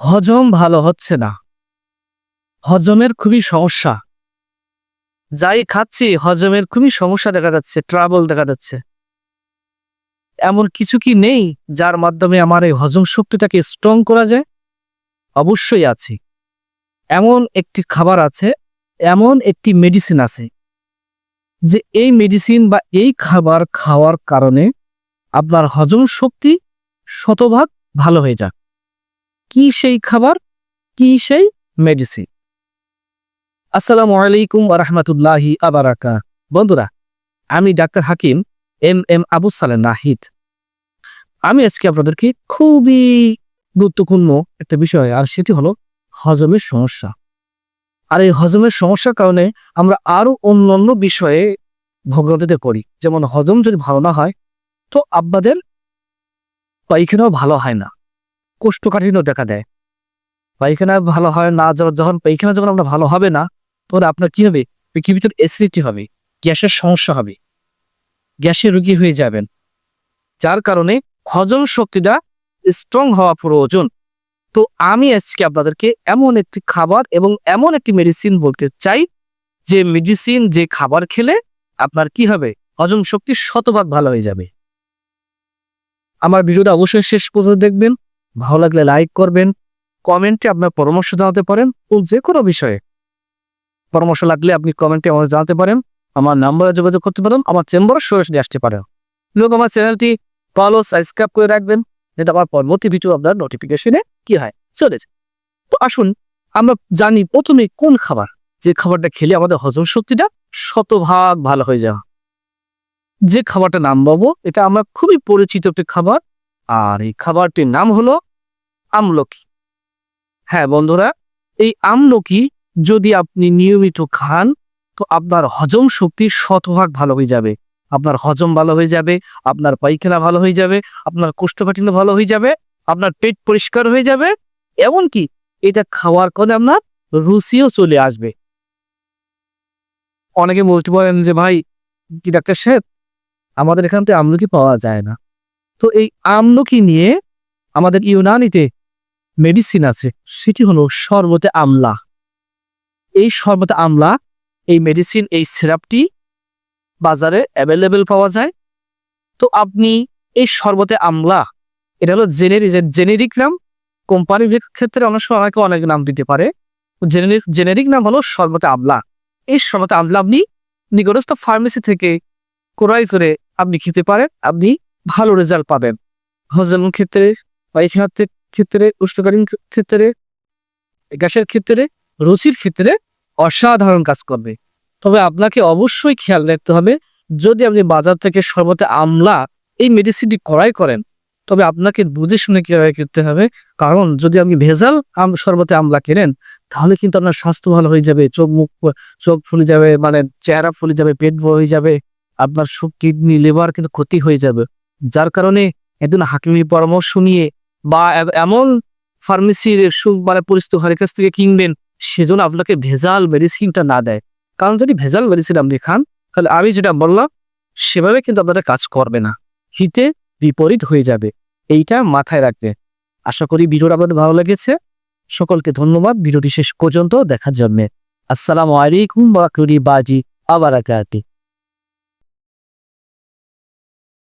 হজম ভালো হচ্ছে না। হজমের খুবই সমস্যা। যাই খাচ্ছি, হজমের খুবই সমস্যা দেখা যাচ্ছে ট্রাবল দেখা যাচ্ছে। এমন কিছু কি নেই যার মাধ্যমে আমার এই হজম শক্তিটাকে স্ট্রং করা যায়? অবশ্যই আছে। এমন একটি খাবার আছে, এমন একটি মেডিসিন আছে, যে এই মেডিসিন বা এই খাবার খাওয়ার কারণে আপনার হজম শক্তি শতভাগ ভালো হয়ে যাক কি সেই খাবার, কি সেই মেডিসিন আসসালামু আলাইকুম রহমতুল্লাহি আবারাকা বন্ধুরা, আমি doctor Hakim M M Abu Saleh Nahid. আমি আজকে আপনাদেরকে খুবই গুরুত্বপূর্ণ একটা বিষয়, আর সেটি হলো হজমের সমস্যা। আর এই হজমের সমস্যার কারণে আমরা আরও অন্যান্য বিষয়ে ভোগান্তিতে করি যেমন হজম যদি ভালো না হয়, তো আব্বাদের পায়খানাও ভালো হয় না। কোষ্ঠকাঠিন্য দেখা দেয়। পায়খানা ভালো হয় না, যখন- যখন পায়খানা যখন আপনার ভালো হবে না তখন আপনার কি হবে? পৃথিবীতে অ্যাসিডিটি হবে, গ্যাসের সমস্যা হবে, গ্যাসের রোগী হয়ে যাবেন। যার কারণে হজম শক্তিটা স্ট্রং হওয়া প্রয়োজন। তো আমি আজকে আপনাদেরকে এমন একটি খাবার এবং এমন একটি মেডিসিন বলতে চাই, যে মেডিসিন যে খাবার খেলে আপনার কি হবে? হজম শক্তি শতভাগ ভালো হয়ে যাবে। আমার ভিডিওটা অবশ্যই শেষ পর্যন্ত দেখবেন। ভালো লাগলে লাইক করবেন কমেন্টে আপনার পরামর্শ জানাতে পারেন, ও যে কোনো বিষয়ে। পরামর্শ লাগলে আপনি কমেন্টে আমাকে জানাতে পারেন, আমার নাম্বারে যোগাযোগ করতে পারেন, আমার চেম্বারে সরাসরি আসতে পারেন। লোক আমার চ্যানেলটি ফলো সাবস্ক্রাইব করে রাখবেন যেটা আমার পরবর্তী ভিডিও আপনার নোটিফিকেশনে কি হয় চলেছে তো আসুন, আমরা জানি প্রথমে কোন খাবার, যে খাবারটা খেলে আমাদের হজম শক্তিটা শতভাগ ভালো হয়ে যাওয়া যে খাবারটা নাম পাবো এটা আমরা খুবই পরিচিত একটি খাবার আর এই খাবারটির নাম হলো আমলকি। হ্যাঁ বন্ধুরা, এই আমলকি যদি আপনি নিয়মিত খান, তো আপনার হজম শক্তি শতভাগ ভালো হয়ে যাবে। আপনার হজম ভালো হয়ে যাবে, আপনার পায়খানা ভালো হয়ে যাবে, আপনার কোষ্ঠকাঠিন্য ভালো হয়ে যাবে, আপনার পেট পরিষ্কার হয়ে যাবে, এমনকি এটা খাওয়ার কারণে আপনার রুচিও চলে আসবে। অনেকে বলতে পারেন যে, ভাই, কি ডাক্তার সাহেব? আমাদের এখান থেকে আমলকি পাওয়া যায় না। তো এই আমলকি নিয়ে আমাদের ইউনানিতে মেডিসিন আছে। সেটি হলো শরবতে আমলা। এই শরবতে আমলা, এই মেডিসিন এই সিরাপটি বাজারে অ্যাভেলেবেল পাওয়া যায়। তো আপনি এই শরবতে আমলা, এটা হলো জেনেরিক জেনেরিক নাম। কোম্পানির ক্ষেত্রে অনেক সময় অনেকে অনেক নাম দিতে পারে। জেনেরিক জেনেরিক নাম হলো শরবতে আমলা। এই শরবতে আমলা আপনি নিকটস্থ ফার্মেসি থেকে ক্রয় করে আপনি খেতে পারেন। আপনি ভালো রেজাল্ট পাবেন হজমের ক্ষেত্রে, পায়খানার ক্ষেত্রে, উষ্ণকালীন ক্ষেত্রে, গ্যাসের ক্ষেত্রে, রুচির ক্ষেত্রে অসাধারণ কাজ করবে। তবে আপনাকে অবশ্যই খেয়াল রাখতে হবে, যদি আপনি বাজার থেকে সর্বতে আমলা এই মেডিসিনটি ক্রয় করেন, তবে আপনাকে বুঝে শুনে কীভাবে করতে হবে, কারণ যদি আপনি ভেজাল আম সর্বতে আমলা কেনেন, তাহলে কিন্তু আপনার স্বাস্থ্য ভালো হয়ে যাবে, চোখ মুখ, চোখ ফুলে যাবে মানে চেহারা ফুলে যাবে, পেট বড় হয়ে যাবে, আপনার কিডনি লিভার কিন্তু ক্ষতি হয়ে যাবে। যার কারণে একজন হাকিমি পরামর্শ নিয়ে বা এমন ফার্মেসির মানে পরিস্থিতি ঘরের কাছ থেকে কিনবেন, সেজন্য আপনাকে ভেজাল মেডিসিনটা না দেয়। কারণ যদি ভেজাল মেডিসিন আপনি খান, তাহলে আমি যেটা বললাম, সেভাবে কিন্তু আপনারা কাজ করবে না। হিতে বিপরীত হয়ে যাবে। এইটা মাথায় রাখবে। আশা করি ভিডিওটা আপনাদের ভালো লেগেছে। সকলকে ধন্যবাদ। ভিডিওটি শেষ পর্যন্ত দেখার জন্যে। আসসালামু আলাইকুম বাকুরি বাজি আবার